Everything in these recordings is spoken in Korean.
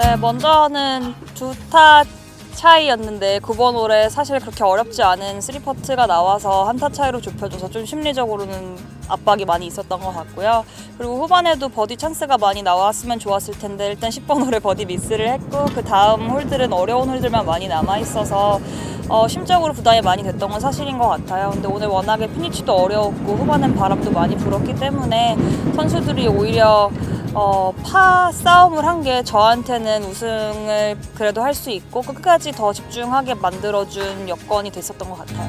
네, 먼저는 두 타 차이였는데 9번 홀에 사실 그렇게 어렵지 않은 3퍼트가 나와서 한 타 차이로 좁혀줘서 좀 심리적으로는 압박이 많이 있었던 것 같고요. 그리고 후반에도 버디 찬스가 많이 나왔으면 좋았을 텐데 일단 10번 홀에 버디 미스를 했고 그 다음 홀들은 어려운 홀들만 많이 남아 있어서 어, 심적으로 부담이 많이 됐던 건 사실인 것 같아요. 근데 오늘 워낙에 피니치도 어려웠고 후반엔 바람도 많이 불었기 때문에 선수들이 오히려 어, 파 싸움을 한 게 저한테는 우승을 그래도 할 수 있고 끝까지 더 집중하게 만들어준 여건이 됐었던 것 같아요.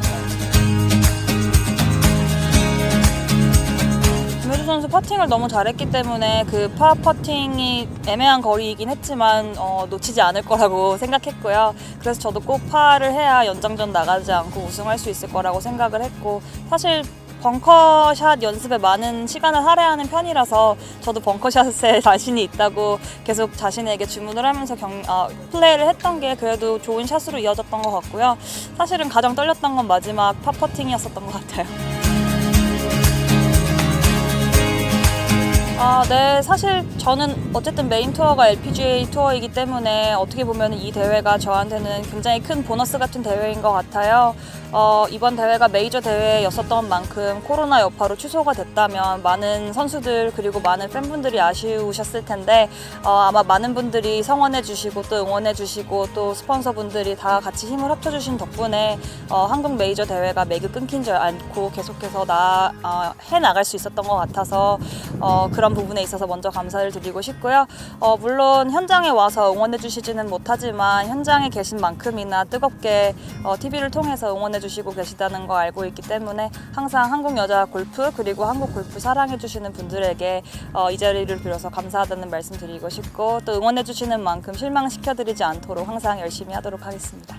김효주 선수 퍼팅을 너무 잘했기 때문에 그 파 퍼팅이 애매한 거리이긴 했지만 어, 놓치지 않을 거라고 생각했고요. 그래서 저도 꼭 파를 해야 연장전 나가지 않고 우승할 수 있을 거라고 생각을 했고 사실 벙커샷 연습에 많은 시간을 할애하는 편이라서 저도 벙커샷에 자신이 있다고 계속 자신에게 주문을 하면서 경, 아, 플레이를 했던 게 그래도 좋은 샷으로 이어졌던 것 같고요. 사실은 가장 떨렸던 건 마지막 파 퍼팅이었었던 것 같아요. 아, 네. 사실 저는 어쨌든 메인 투어가 LPGA 투어이기 때문에 어떻게 보면 이 대회가 저한테는 굉장히 큰 보너스 같은 대회인 것 같아요. 어, 이번 대회가 메이저 대회였었던 만큼 코로나 여파로 취소가 됐다면 많은 선수들 그리고 많은 팬분들이 아쉬우셨을 텐데 어, 아마 많은 분들이 성원해 주시고 또 응원해 주시고 또 스폰서분들이 다 같이 힘을 합쳐 주신 덕분에 어, 한국 메이저 대회가 매그 끊기지 않고 계속해서 나, 어, 해 나갈 수 있었던 것 같아서 어, 그런 부분에 있어서 먼저 감사를 드리고 싶고요. 어, 물론 현장에 와서 응원해 주시지는 못하지만 현장에 계신 만큼이나 뜨겁게 어, TV를 통해서 응원해 주시고 계시다는 거 알고 있기 때문에 항상 한국 여자 골프 그리고 한국 골프 사랑해 주시는 분들에게 어, 이 자리를 빌어서 감사하다는 말씀 드리고 싶고 또 응원해 주시는 만큼 실망시켜 드리지 않도록 항상 열심히 하도록 하겠습니다.